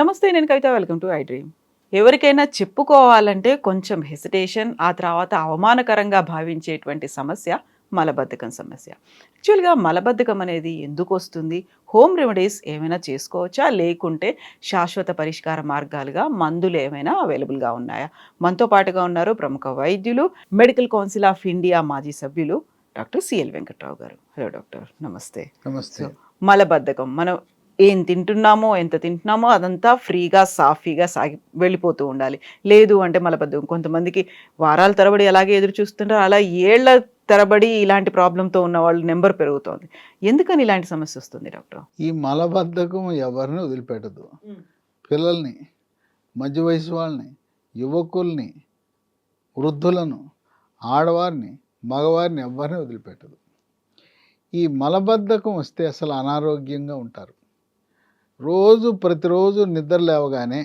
నమస్తే నేను Kavitha welcome to iDream ఎవరికైనా చెప్పుకోవాలంటే కొంచెం హెసిటేషన్ ఆ తర్వాత అవమానకరంగా భావించేటువంటి సమస్య మలబద్ధకం సమస్య యాక్చువల్గా మలబద్ధకం అనేది ఎందుకు వస్తుంది హోమ్ రెమెడీస్ ఏమైనా చేసుకోవచ్చా లేకుంటే శాశ్వత పరిష్కార మార్గాలుగా మందులు ఏమైనా అవైలబుల్గా ఉన్నాయా మనతో పాటుగా ఉన్నారు ప్రముఖ వైద్యులు మెడికల్ కౌన్సిల్ ఆఫ్ ఇండియా మాజీ సభ్యులు డాక్టర్ సిఎల్ వెంకట్రావు గారు హలో డాక్టర్ నమస్తే నమస్తే మలబద్ధకం మనం ఏం తింటున్నామో ఎంత తింటున్నామో అదంతా ఫ్రీగా సాఫీగా సాగి వెళ్ళిపోతూ ఉండాలి లేదు అంటే మలబద్ధకం కొంతమందికి వారాల తరబడి అలాగే ఎదురు చూస్తుంటారు అలా ఏళ్ల తరబడి ఇలాంటి ప్రాబ్లంతో ఉన్న వాళ్ళు నెంబర్ పెరుగుతోంది ఎందుకని ఇలాంటి సమస్య వస్తుంది డాక్టర్ ఈ మలబద్ధకం ఎవరిని వదిలిపెట్టదు పిల్లల్ని మధ్య వయసు వాళ్ళని యువకుల్ని వృద్ధులను ఆడవారిని మగవారిని ఎవ్వరిని వదిలిపెట్టదు ఈ మలబద్ధకం వస్తే అసలు అనారోగ్యంగా ఉంటారు రోజు ప్రతిరోజు నిద్ర లేవగానే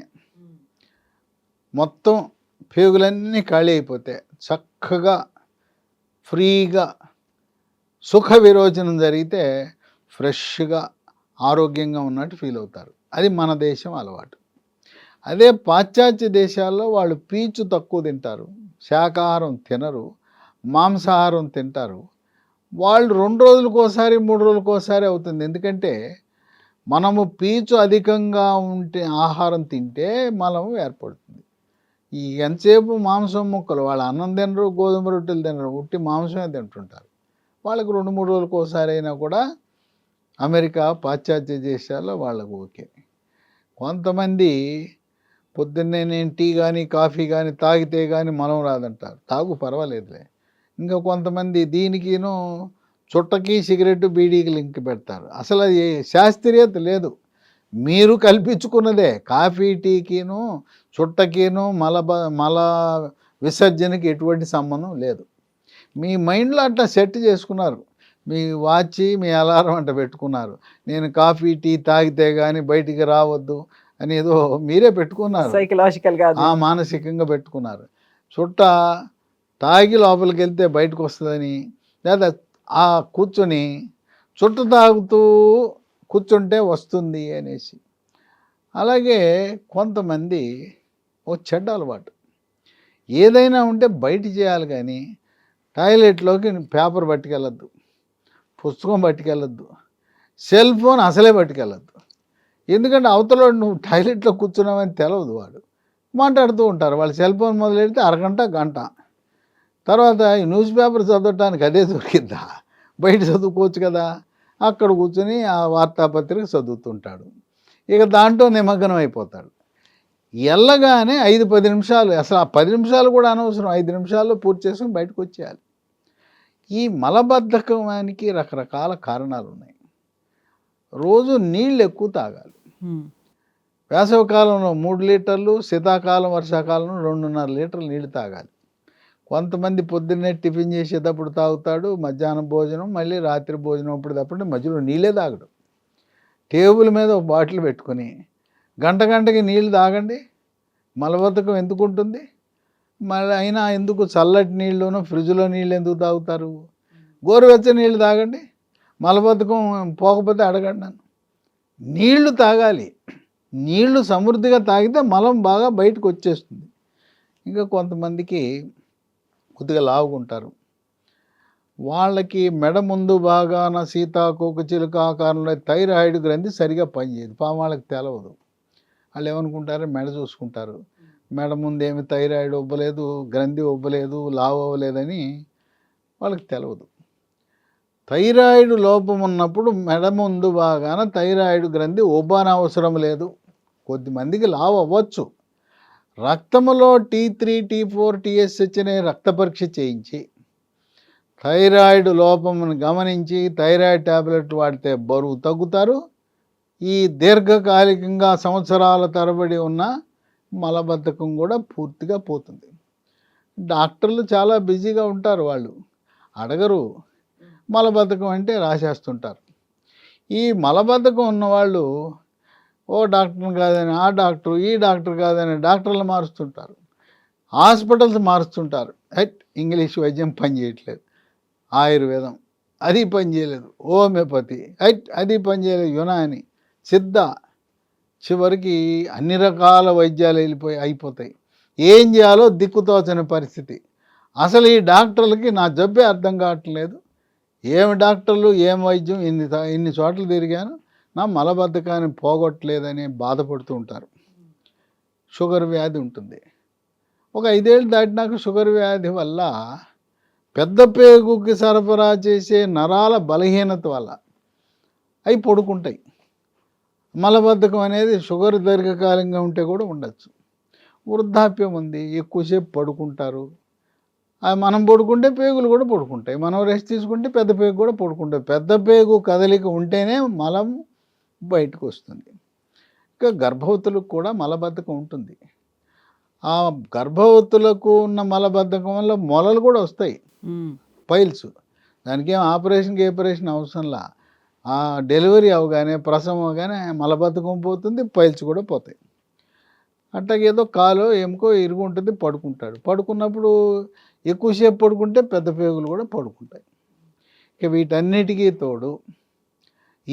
మొత్తం పేగులన్నీ ఖాళీ అయిపోతే చక్కగా ఫ్రీగా సుఖ విరోచనం జరిగితే ఫ్రెష్గా ఆరోగ్యంగా ఉన్నట్టు ఫీల్ అవుతారు అది మన దేశం అలవాటు అదే పాశ్చాత్య దేశాల్లో వాళ్ళు పీచు తక్కువ తింటారు శాకాహారం తినరు మాంసాహారం తింటారు వాళ్ళు రెండు రోజులకోసారి మూడు రోజులకోసారి అవుతుంది ఎందుకంటే మనము పీచు అధికంగా ఉంటే ఆహారం తింటే మలము ఏర్పడుతుంది ఈ ఎంతసేపు మాంసం ముక్కలు వాళ్ళు అన్నం తినరు గోధుమ రొట్టెలు తినరు ఉట్టి మాంసమే తింటుంటారు వాళ్ళకి రెండు మూడు రోజులకోసారి అయినా కూడా అమెరికా పాశ్చాత్య దేశాల్లో వాళ్ళకు ఓకే కొంతమంది పొద్దున్నే నేను టీ కానీ కాఫీ కానీ తాగితే కానీ మనం రాదంటారు తాగు పర్వాలేదులే ఇంకా కొంతమంది దీనికిను చుట్టకి సిగరెట్ బీడీకి లింక్ పెడతారు అసలు అది శాస్త్రీయత లేదు మీరు కల్పించుకున్నదే కాఫీ టీకిను చుట్టకిను మల మల విసర్జనకి ఎటువంటి సంబంధం లేదు మీ మైండ్లో అట్లా సెట్ చేసుకున్నారు మీ వాచ్ మీ అలారం అంట పెట్టుకున్నారు నేను కాఫీ టీ తాగితే కానీ బయటికి రావద్దు అని ఏదో మీరే పెట్టుకున్నారు సైకలాజికల్గా మానసికంగా పెట్టుకున్నారు చుట్ట తాగి లోపలికి వెళ్తే బయటకు వస్తుందని లేదా ఆ కూర్చొని చుట్టూ తాగుతూ కూర్చుంటే వస్తుంది అనేసి అలాగే కొంతమంది ఓ చెడ్డ అలవాటు ఏదైనా ఉంటే బయట చేయాలి కానీ టాయిలెట్లోకి పేపర్ పట్టుకెళ్ళద్దు పుస్తకం పట్టుకెళ్ళద్దు సెల్ ఫోన్ అసలే పట్టుకెళ్ళద్దు ఎందుకంటే అవతల నువ్వు టాయిలెట్లో కూర్చున్నావని తెలవదు వాడు మాట్లాడుతూ ఉంటారు వాళ్ళు సెల్ ఫోన్ మొదలెడితే అరగంట గంట తర్వాత ఈ న్యూస్ పేపర్ చదవటానికి అదే దొరికిద్దా బయట చదువుకోవచ్చు కదా అక్కడ కూర్చొని ఆ వార్తాపత్రిక చదువుతుంటాడు ఇక దాంట్లో నిమగ్నం అయిపోతాడు ఎల్లగానే ఐదు పది నిమిషాలు అసలు ఆ పది నిమిషాలు కూడా అనవసరం ఐదు నిమిషాల్లో పూర్తి చేసుకుని బయటకు వచ్చేయాలి ఈ మలబద్ధకానికి రకరకాల కారణాలు ఉన్నాయి రోజు నీళ్ళు ఎక్కువ తాగాలి వేసవికాలంలో మూడు లీటర్లు శీతాకాలం వర్షాకాలంలో రెండున్నర లీటర్లు నీళ్లు తాగాలి కొంతమంది పొద్దున్నే టిఫిన్ చేసేటప్పుడు తాగుతాడు మధ్యాహ్నం భోజనం మళ్ళీ రాత్రి భోజనం అప్పుడు తప్పటి మధ్యలో నీళ్ళే తాగడు టేబుల్ మీద ఒక బాటిల్ పెట్టుకొని గంట గంటకి నీళ్ళు తాగండి మలబద్ధకం ఎందుకు ఉంటుంది మళ్ళీ అయినా ఎందుకు చల్లటి నీళ్ళును ఫ్రిడ్జ్లో నీళ్ళు ఎందుకు తాగుతారు గోరువెచ్చని నీళ్ళు తాగండి మలబద్ధకం పోకపోతే అడగండి నన్ను నీళ్లు తాగాలి నీళ్లు సమృద్ధిగా తాగితే మలం బాగా బయటకు వచ్చేస్తుంది ఇంకా కొంతమందికి కొద్దిగా లావుకుంటారు వాళ్ళకి మెడ ముందు బాగాన సీతాకోక చిలుక ఆకారంలో థైరాయిడ్ గ్రంథి సరిగా పనిచేయదు పాము వాళ్ళకి తెలవదు వాళ్ళు ఏమనుకుంటారు మెడ చూసుకుంటారు మెడ ముందు ఏమి థైరాయిడ్ ఇవ్వలేదు గ్రంథి ఇవ్వలేదు లావు అవ్వలేదని వాళ్ళకి తెలవదు థైరాయిడ్ లోపం ఉన్నప్పుడు మెడ ముందు బాగాన థైరాయిడ్ గ్రంథి ఒబ్బాన అవసరం లేదు కొద్దిమందికి లావు అవ్వచ్చు రక్తములో T three T four TS అనే రక్త పరీక్ష చేయించి థైరాయిడ్ లోపమును గమనించి థైరాయిడ్ ట్యాబ్లెట్ వాడితే బరువు తగ్గుతారు ఈ దీర్ఘకాలికంగా సంవత్సరాల తరబడి ఉన్న మలబద్ధకం కూడా పూర్తిగా పోతుంది డాక్టర్లు చాలా బిజీగా ఉంటారు వాళ్ళు అడగరు మలబద్ధకం అంటే రాసేస్తుంటారు ఈ మలబద్ధకం ఉన్నవాళ్ళు ఓ డాక్టర్ని కాదని ఆ డాక్టర్ ఈ డాక్టర్ కాదని డాక్టర్లు మారుస్తుంటారు హాస్పిటల్స్ మారుస్తుంటారు హెట్ ఇంగ్లీష్ వైద్యం పనిచేయట్లేదు ఆయుర్వేదం అది పనిచేయలేదు హోమియోపతి హెట్ అది పనిచేయలేదు యునాని సిద్ధ చివరికి అన్ని రకాల వైద్యాలు వెళ్ళిపోయి అయిపోతాయి ఏం చేయాలో దిక్కుతోచని పరిస్థితి అసలు ఈ డాక్టర్లకి నా జబ్బే అర్థం కావట్లేదు ఏమి డాక్టర్లు ఏం వైద్యం ఇన్ని ఇన్ని చోట్ల తిరిగాను నా మలబద్ధకాన్ని పోగొట్టలేదని బాధపడుతూ ఉంటారు షుగర్ వ్యాధి ఉంటుంది ఒక ఐదేళ్ళు దాటినాక షుగర్ వ్యాధి వల్ల పెద్ద పేగుకి సరఫరా చేసే నరాల బలహీనత వల్ల అవి పడుకుంటాయి మలబద్ధకం అనేది షుగర్ దీర్ఘకాలంగా ఉంటే కూడా ఉండొచ్చు వృద్ధాప్యం ఉంది ఎక్కువసేపు పడుకుంటారు మనం పడుకుంటే పేగులు కూడా పడుకుంటాయి మనం రెస్ట్ తీసుకుంటే పెద్ద పేగు కూడా పడుకుంటాయి పెద్ద పేగు కదలిక ఉంటేనే మలం బయటకు వస్తుంది ఇంకా గర్భవతులకు కూడా మలబద్ధకం ఉంటుంది ఆ గర్భవతులకు ఉన్న మలబద్ధకం వల్ల మొలలు కూడా వస్తాయి పైల్స్ దానికి ఏం ఆపరేషన్కి ఆపరేషన్ అవసరంలా ఆ డెలివరీ అవగానే ప్రసవం అవగానే మలబద్ధకం పోతుంది పైల్స్ కూడా పోతాయి అట్లాగే ఏదో కాలు ఏమికో ఉంటుంది పడుకుంటాడు పడుకున్నప్పుడు ఎక్కువసేపు పడుకుంటే పెద్ద పేగులు కూడా పడుకుంటాయి ఇక వీటన్నిటికీ తోడు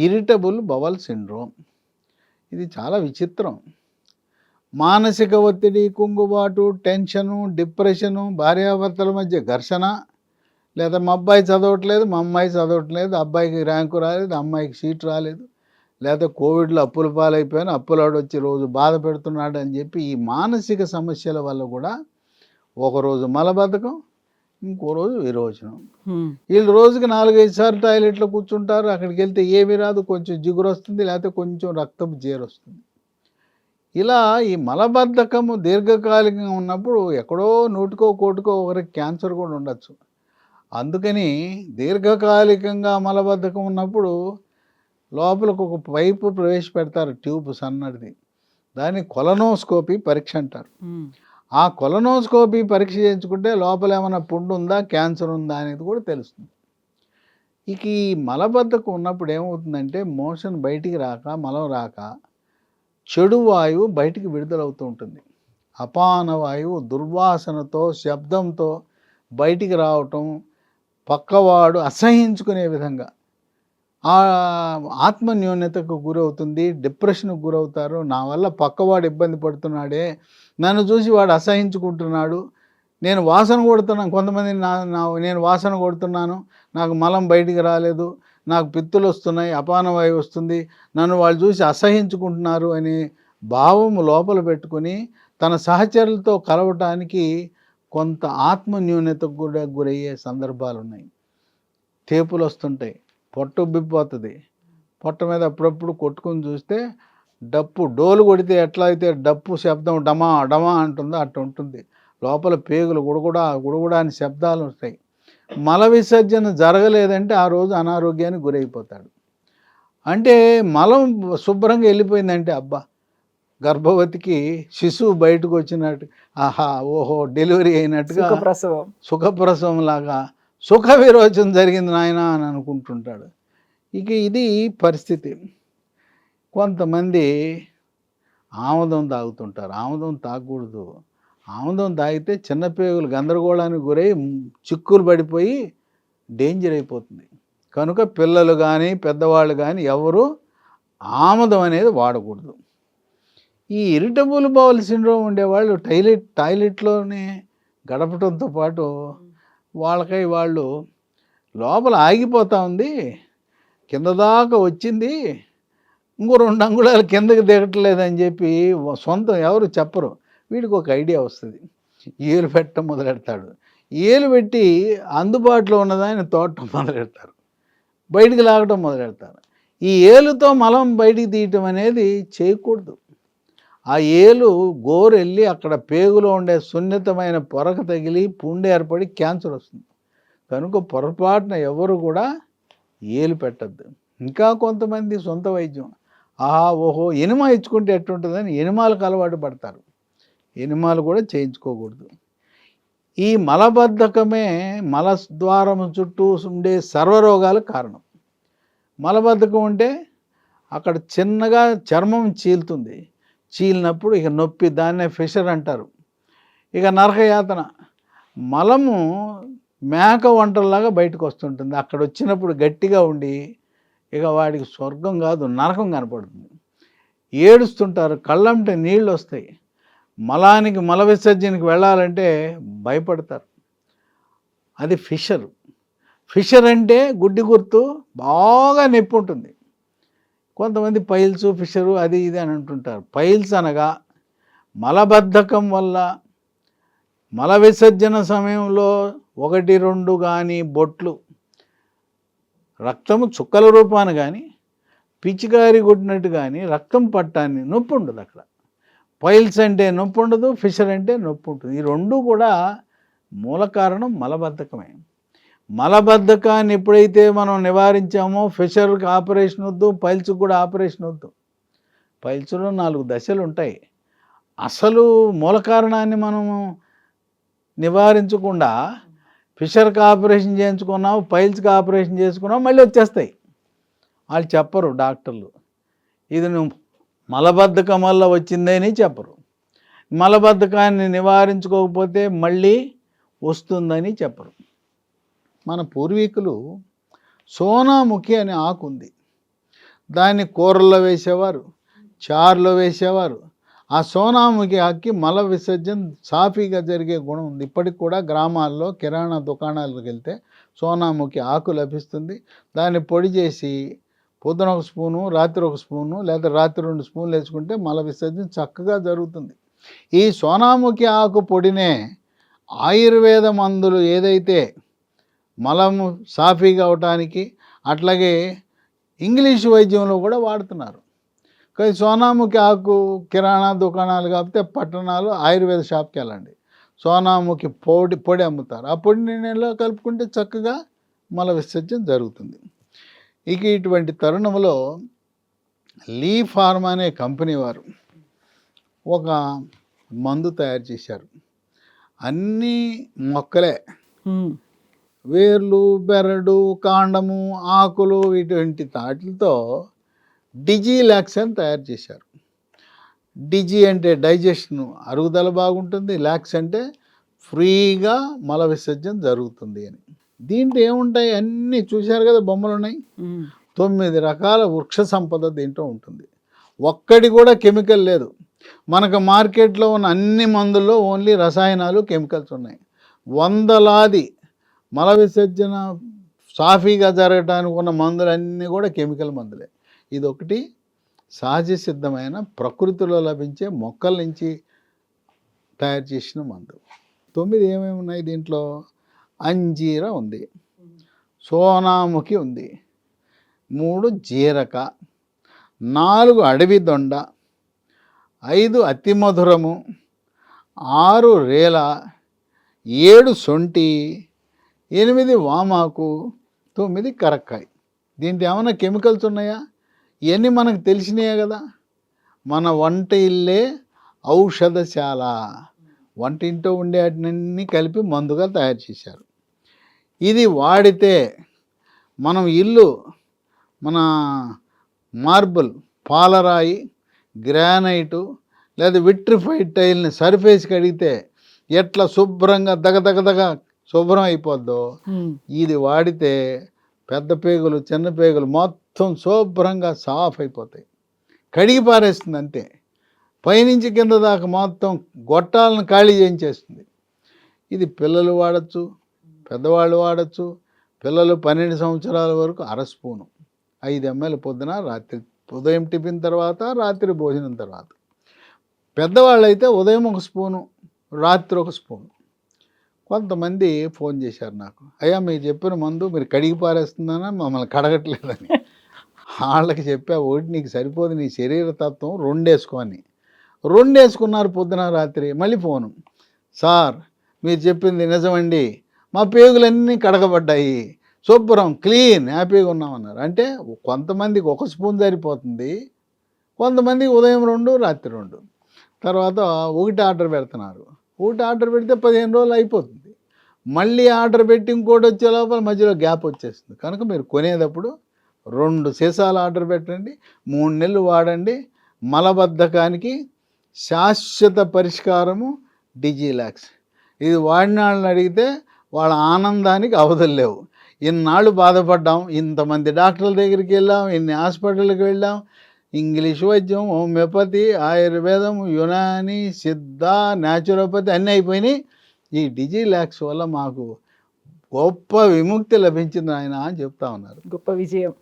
ఇరిటబుల్ బవల్ సిండ్రోమ్ ఇది చాలా విచిత్రం మానసిక ఒత్తిడి కుంగుబాటు టెన్షను డిప్రెషను భార్యాభర్తల మధ్య ఘర్షణ లేదా మా అబ్బాయి చదవట్లేదు మా అమ్మాయి చదవట్లేదు అబ్బాయికి ర్యాంకు రాలేదు అమ్మాయికి సీట్ రాలేదు లేదా కోవిడ్లో అప్పుల పాలైపోయాను అప్పులాడు వచ్చి రోజు బాధ పెడుతున్నాడు అని చెప్పి ఈ మానసిక సమస్యల వల్ల కూడా ఒకరోజు మలబద్ధకం ఇంకో రోజు విరోచనం వీళ్ళు రోజుకి నాలుగైదు సార్లు టాయిలెట్లో కూర్చుంటారు అక్కడికి వెళ్తే ఏమీ రాదు కొంచెం జిగురు వస్తుంది లేకపోతే కొంచెం రక్తం వస్తుంది ఇలా ఈ మలబద్ధకము దీర్ఘకాలికంగా ఉన్నప్పుడు ఎక్కడో నోటుకో కోటుకో ఒకరికి క్యాన్సర్ కూడా ఉండొచ్చు అందుకని దీర్ఘకాలికంగా మలబద్ధకం ఉన్నప్పుడు లోపలికి ఒక పైపు ప్రవేశపెడతారు ట్యూబ్ సన్నటిది దాన్ని కొలనోస్కోపీ పరీక్ష అంటారు ఆ కొలనోస్కోపీ పరీక్ష చేయించుకుంటే లోపల ఏమైనా పుండు ఉందా క్యాన్సర్ ఉందా అనేది కూడా తెలుస్తుంది ఇక ఈ మలబద్ధకు ఉన్నప్పుడు ఏమవుతుందంటే మోషన్ బయటికి రాక మలం రాక చెడు వాయువు బయటికి విడుదలవుతూ ఉంటుంది అపాన వాయువు దుర్వాసనతో శబ్దంతో బయటికి రావటం పక్కవాడు అసహించుకునే విధంగా ఆ ఆత్మ న్యూన్యతకు గురవుతుంది డిప్రెషన్కు గురవుతారు నా వల్ల పక్కవాడు ఇబ్బంది పడుతున్నాడే నన్ను చూసి వాడు అసహించుకుంటున్నాడు నేను వాసన కొడుతున్నాను కొంతమంది నా నా నేను వాసన కొడుతున్నాను నాకు మలం బయటికి రాలేదు నాకు పిత్తులు వస్తున్నాయి అపానవాయు వస్తుంది నన్ను వాళ్ళు చూసి అసహించుకుంటున్నారు అని భావం లోపల పెట్టుకుని తన సహచరులతో కలవటానికి కొంత ఆత్మ న్యూన్యతకు కూడా గురయ్యే సందర్భాలు ఉన్నాయి తేపులు వస్తుంటాయి పొట్ట ఉబ్బిపోతుంది పొట్ట మీద అప్పుడప్పుడు కొట్టుకుని చూస్తే డప్పు డోలు కొడితే ఎట్లా అయితే డప్పు శబ్దం డమా డమా అంటుందో అట్ట ఉంటుంది లోపల పేగులు గుడగుడా గుడగుడా అని శబ్దాలు వస్తాయి మల విసర్జన జరగలేదంటే ఆ రోజు అనారోగ్యానికి గురైపోతాడు అంటే మలం శుభ్రంగా వెళ్ళిపోయిందంటే అబ్బా గర్భవతికి శిశువు బయటకు వచ్చినట్టు ఆహా ఓహో డెలివరీ అయినట్టుగా సుఖప్రసవం లాగా సుఖ విరోచన జరిగింది నాయన అని అనుకుంటుంటాడు ఇక ఇది పరిస్థితి కొంతమంది ఆముదం తాగుతుంటారు ఆముదం తాగకూడదు ఆముదం తాగితే చిన్నపేగులు గందరగోళానికి గురై చిక్కులు పడిపోయి డేంజర్ అయిపోతుంది కనుక పిల్లలు కానీ పెద్దవాళ్ళు కానీ ఎవరు ఆముదం అనేది వాడకూడదు ఈ ఇరిటబుల్ బౌల్ సిండ్రోమ్ ఉండేవాళ్ళు టైలెట్ టాయిలెట్లోనే గడపడంతో పాటు వాళ్ళకై వాళ్ళు లోపల ఆగిపోతూ ఉంది కింద దాకా వచ్చింది ఇంకో రెండు అంగుళాలు కిందకి దిగట్లేదని చెప్పి సొంతం ఎవరు చెప్పరు వీడికి ఒక ఐడియా వస్తుంది ఏలు పెట్టడం మొదలెడతాడు ఏలు పెట్టి అందుబాటులో ఉన్నదాన్ని తోటం మొదలెడతారు బయటికి లాగటం మొదలెడతారు ఈ ఏలుతో మలం బయటికి తీయటం అనేది చేయకూడదు ఆ ఏలు గోరు వెళ్ళి అక్కడ పేగులో ఉండే సున్నితమైన పొరకు తగిలి పుండె ఏర్పడి క్యాన్సర్ వస్తుంది కనుక పొరపాటున ఎవరు కూడా ఏలు పెట్టద్దు ఇంకా కొంతమంది సొంత వైద్యం ఆహా ఓహో ఎనిమా ఇచ్చుకుంటే ఎట్టుంటుందని ఎనిమాలకు అలవాటు పడతారు ఎనిమాలు కూడా చేయించుకోకూడదు ఈ మలబద్ధకమే ద్వారం చుట్టూ ఉండే సర్వరోగాలకు కారణం మలబద్ధకం ఉంటే అక్కడ చిన్నగా చర్మం చీలుతుంది చీలినప్పుడు ఇక నొప్పి దాన్నే ఫిషర్ అంటారు ఇక నరకయాతన మలము మేక వంటల్లాగా బయటకు వస్తుంటుంది అక్కడ వచ్చినప్పుడు గట్టిగా ఉండి ఇక వాడికి స్వర్గం కాదు నరకం కనపడుతుంది ఏడుస్తుంటారు కళ్ళంటే నీళ్ళు వస్తాయి మలానికి మల విసర్జనకి వెళ్ళాలంటే భయపడతారు అది ఫిషర్ ఫిషర్ అంటే గుడ్డి గుర్తు బాగా నొప్పి ఉంటుంది కొంతమంది పైల్స్ ఫిషరు అది ఇది అని అంటుంటారు పైల్స్ అనగా మలబద్ధకం వల్ల మల విసర్జన సమయంలో ఒకటి రెండు కానీ బొట్లు రక్తము చుక్కల రూపాన్ని కానీ పిచ్చికారి కొట్టినట్టు కానీ రక్తం పట్టాన్ని నొప్పి ఉండదు అక్కడ పైల్స్ అంటే నొప్పి ఉండదు ఫిషర్ అంటే నొప్పి ఉంటుంది ఈ రెండు కూడా మూల కారణం మలబద్ధకమే మలబద్ధకాన్ని ఎప్పుడైతే మనం నివారించామో ఫిషర్కి ఆపరేషన్ వద్దు పైల్స్కి కూడా ఆపరేషన్ వద్దు పైల్స్లో నాలుగు దశలు ఉంటాయి అసలు మూల కారణాన్ని మనము నివారించకుండా ఫిషర్కి ఆపరేషన్ చేయించుకున్నాం పైల్స్కి ఆపరేషన్ చేసుకున్నాం మళ్ళీ వచ్చేస్తాయి వాళ్ళు చెప్పరు డాక్టర్లు ఇది నువ్వు మలబద్ధకం వల్ల వచ్చిందని చెప్పరు మలబద్ధకాన్ని నివారించుకోకపోతే మళ్ళీ వస్తుందని చెప్పరు మన పూర్వీకులు సోనాముఖి అనే ఆకు ఉంది దాన్ని కూరల్లో వేసేవారు చారులో వేసేవారు ఆ సోనాముఖి ఆకి మల విసర్జన సాఫీగా జరిగే గుణం ఉంది ఇప్పటికి కూడా గ్రామాల్లో కిరాణా దుకాణాలకు వెళ్తే సోనాముఖి ఆకు లభిస్తుంది దాన్ని పొడి చేసి పొద్దున ఒక స్పూను రాత్రి ఒక స్పూను లేదా రాత్రి రెండు స్పూన్లు వేసుకుంటే మల విసర్జన చక్కగా జరుగుతుంది ఈ సోనాముఖి ఆకు పొడినే ఆయుర్వేద మందులు ఏదైతే మలము సాఫీగా అవటానికి అట్లాగే ఇంగ్లీష్ వైద్యంలో కూడా వాడుతున్నారు కానీ సోనాముఖి ఆకు కిరాణా దుకాణాలు కాకపోతే పట్టణాలు ఆయుర్వేద షాప్కి వెళ్ళండి సోనాముఖి పొడి పొడి అమ్ముతారు ఆ పొడిని నీళ్ళలో కలుపుకుంటే చక్కగా మల విసర్జన జరుగుతుంది ఇక ఇటువంటి తరుణంలో లీ ఫార్మ్ అనే కంపెనీ వారు ఒక మందు తయారు చేశారు అన్నీ మొక్కలే వేర్లు బెరడు కాండము ఆకులు ఇటువంటి తాటిలతో అని తయారు చేశారు డిజీ అంటే డైజెషన్ అరుగుదల బాగుంటుంది లాక్స్ అంటే ఫ్రీగా మల విసర్జన జరుగుతుంది అని దీంట్లో ఏముంటాయి అన్నీ చూశారు కదా బొమ్మలు ఉన్నాయి తొమ్మిది రకాల వృక్ష సంపద దీంట్లో ఉంటుంది ఒక్కటి కూడా కెమికల్ లేదు మనకు మార్కెట్లో ఉన్న అన్ని మందుల్లో ఓన్లీ రసాయనాలు కెమికల్స్ ఉన్నాయి వందలాది మల విసర్జన సాఫీగా జరగడానికి ఉన్న మందులన్నీ కూడా కెమికల్ మందులే ఇది ఒకటి సహజ సిద్ధమైన ప్రకృతిలో లభించే మొక్కల నుంచి తయారు చేసిన మందు తొమ్మిది ఏమేమి ఉన్నాయి దీంట్లో అంజీర ఉంది సోనాముఖి ఉంది మూడు జీరక నాలుగు అడవి దొండ ఐదు అతిమధురము ఆరు రేల ఏడు సొంటి ఎనిమిది వామాకు తొమ్మిది కరక్కాయి దీంట్లో ఏమైనా కెమికల్స్ ఉన్నాయా ఇవన్నీ మనకు తెలిసినాయే కదా మన వంట ఇల్లే ఔషధశాల వంట ఇంట్లో ఉండే వాటినన్నీ కలిపి మందుగా తయారు చేశారు ఇది వాడితే మనం ఇల్లు మన మార్బుల్ పాలరాయి గ్రానైటు లేదా విట్రిఫైడ్ టైల్ని సర్ఫేస్కి అడిగితే ఎట్లా శుభ్రంగా దగదగదగ శుభ్రం అయిపోద్దో ఇది వాడితే పెద్ద పేగులు చిన్న పేగులు మొత్తం శుభ్రంగా సాఫ్ అయిపోతాయి కడిగి పారేస్తుంది అంతే పైనుంచి కింద దాకా మొత్తం గొట్టాలను ఖాళీ చేయించేస్తుంది ఇది పిల్లలు వాడచ్చు పెద్దవాళ్ళు వాడచ్చు పిల్లలు పన్నెండు సంవత్సరాల వరకు అర స్పూను ఐదు ఎంఎల్ పొద్దున రాత్రి ఉదయం టిఫిన్ తర్వాత రాత్రి భోజనం తర్వాత పెద్దవాళ్ళైతే ఉదయం ఒక స్పూను రాత్రి ఒక స్పూను కొంతమంది ఫోన్ చేశారు నాకు అయ్యా మీరు చెప్పిన మందు మీరు కడిగి పారేస్తుందని మమ్మల్ని కడగట్లేదని వాళ్ళకి చెప్పా ఒకటి నీకు సరిపోదు నీ శరీర తత్వం రెండేసుకోని రెండేసుకున్నారు పొద్దున రాత్రి మళ్ళీ ఫోను సార్ మీరు చెప్పింది నిజమండి మా పేగులన్నీ కడగబడ్డాయి శుభ్రం క్లీన్ హ్యాపీగా ఉన్నామన్నారు అంటే కొంతమందికి ఒక స్పూన్ సరిపోతుంది కొంతమందికి ఉదయం రెండు రాత్రి రెండు తర్వాత ఒకటి ఆర్డర్ పెడుతున్నారు ఒకటి ఆర్డర్ పెడితే పదిహేను రోజులు అయిపోతుంది మళ్ళీ ఆర్డర్ పెట్టి ఇంకోటి వచ్చే లోపల మధ్యలో గ్యాప్ వచ్చేస్తుంది కనుక మీరు కొనేటప్పుడు రెండు సీసాలు ఆర్డర్ పెట్టండి మూడు నెలలు వాడండి మలబద్ధకానికి శాశ్వత పరిష్కారము డిజీలాక్స్ ఇది వాడిన వాళ్ళని అడిగితే వాళ్ళ ఆనందానికి అవధులు ఇన్నాళ్ళు బాధపడ్డాం ఇంతమంది డాక్టర్ల దగ్గరికి వెళ్ళాం ఇన్ని హాస్పిటల్కి వెళ్ళాం ఇంగ్లీష్ వైద్యం హోమియోపతి ఆయుర్వేదం యునాని సిద్ధ న్యాచురోపతి అన్నీ అయిపోయినాయి ఈ డిజీ ల్యాక్స్ వల్ల మాకు గొప్ప విముక్తి లభించింది ఆయన అని చెప్తా ఉన్నారు గొప్ప విజయం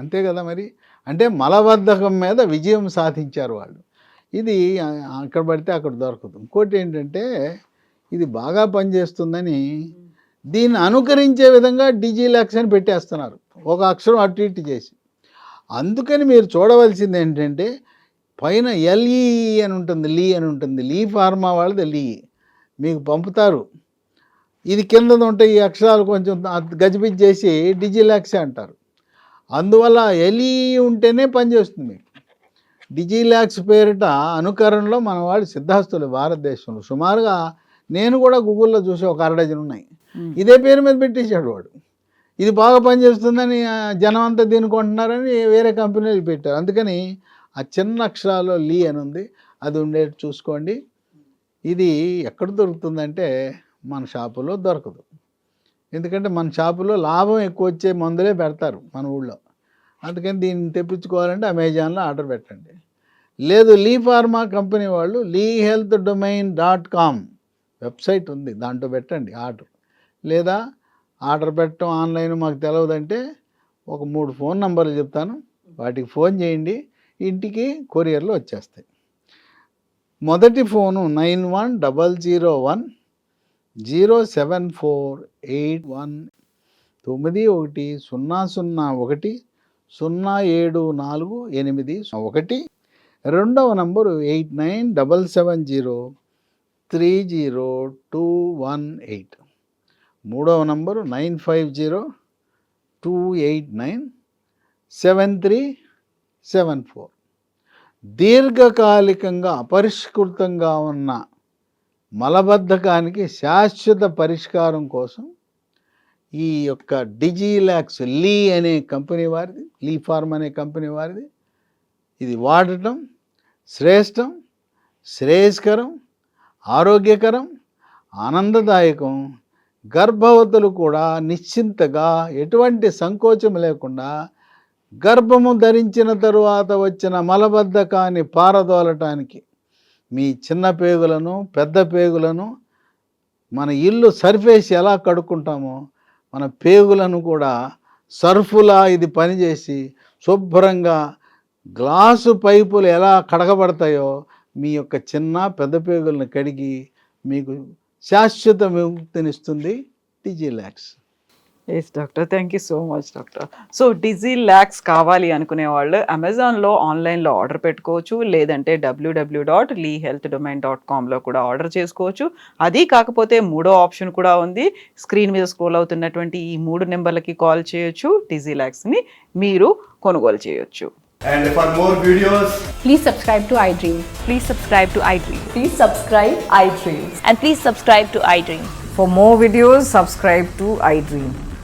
అంతే కదా మరి అంటే మలబద్ధకం మీద విజయం సాధించారు వాళ్ళు ఇది అక్కడ పడితే అక్కడ దొరకదు ఇంకోటి ఏంటంటే ఇది బాగా పనిచేస్తుందని దీన్ని అనుకరించే విధంగా డిజీలాక్స్ అని పెట్టేస్తున్నారు ఒక అక్షరం అటు ఇటు చేసి అందుకని మీరు చూడవలసింది ఏంటంటే పైన ఎల్ఈ అని ఉంటుంది లీ అని ఉంటుంది లీ ఫార్మా వాళ్ళది లీ మీకు పంపుతారు ఇది కింద ఉంటే ఈ అక్షరాలు కొంచెం గజిబిజ్జేసి డిజిలాక్సీ అంటారు అందువల్ల ఎలి ఉంటేనే పనిచేస్తుంది మీకు డిజిలాక్స్ పేరిట అనుకరణలో మన వాళ్ళు సిద్ధాస్తులు భారతదేశంలో సుమారుగా నేను కూడా గూగుల్లో చూసే ఒక అరడజన్ ఉన్నాయి ఇదే పేరు మీద పెట్టేశాడు వాడు ఇది బాగా పనిచేస్తుందని జనం అంతా దీని కొంటున్నారని వేరే కంపెనీలు పెట్టారు అందుకని ఆ చిన్న అక్షరాలు లీ అని ఉంది అది ఉండేటట్టు చూసుకోండి ఇది ఎక్కడ దొరుకుతుందంటే మన షాపులో దొరకదు ఎందుకంటే మన షాపులో లాభం ఎక్కువ వచ్చే మందులే పెడతారు మన ఊళ్ళో అందుకని దీన్ని తెప్పించుకోవాలంటే అమెజాన్లో ఆర్డర్ పెట్టండి లేదు లీ ఫార్మా కంపెనీ వాళ్ళు Lee health domain dot com website ఉంది దాంట్లో పెట్టండి ఆర్డర్ లేదా ఆర్డర్ పెట్టడం ఆన్లైన్ మాకు తెలియదంటే ఒక మూడు ఫోన్ నంబర్లు చెప్తాను వాటికి ఫోన్ చేయండి ఇంటికి కొరియర్లు వచ్చేస్తాయి మొదటి phone nine one double zero one zero seven four eight one తొమ్మిది ఒకటి సున్నా సున్నా ఒకటి సున్నా ఏడు నాలుగు ఎనిమిది ఒకటి రెండవ number eight nine double seven zero three zero two one eight మూడవ number nine five zero two eight nine seven three seven four దీర్ఘకాలికంగా అపరిష్కృతంగా ఉన్న మలబద్ధకానికి శాశ్వత పరిష్కారం కోసం ఈ యొక్క డిజీలాక్స్ లీ అనే కంపెనీ వారిది లీ ఫార్మ్ అనే కంపెనీ వారిది ఇది వాడటం శ్రేష్టం శ్రేయస్కరం ఆరోగ్యకరం ఆనందదాయకం గర్భవతులు కూడా నిశ్చింతగా ఎటువంటి సంకోచం లేకుండా గర్భము ధరించిన తరువాత వచ్చిన మలబద్ధకాన్ని పారదోలటానికి మీ చిన్న పేగులను పెద్ద పేగులను మన ఇల్లు సర్ఫేస్ ఎలా కడుక్కుంటామో మన పేగులను కూడా సర్ఫులా ఇది పనిచేసి శుభ్రంగా గ్లాసు పైపులు ఎలా కడగబడతాయో మీ యొక్క చిన్న పెద్ద పేగులను కడిగి మీకు శాశ్వత విముక్తినిస్తుంది Digilax S doctor thank you so much doctor so Digilax కావాలి అనుకునే వాళ్ళు అమెజాన్లో ఆన్లైన్లో ఆర్డర్ పెట్టుకోవచ్చు లేదంటే W W dot Lee health domain dot కామ్లో కూడా ఆర్డర్ చేసుకోవచ్చు అది కాకపోతే మూడో ఆప్షన్ కూడా ఉంది స్క్రీన్ మీద స్క్రోల్ అవుతున్నటువంటి ఈ మూడు నెంబర్లకి కాల్ చేయొచ్చు డిజీ ల్యాక్స్ని మీరు కొనుగోలు చేయొచ్చు And for more videos, please subscribe to iDream. Please subscribe to iDream. Please subscribe iDream. And please subscribe to iDream. For more videos, subscribe to iDream.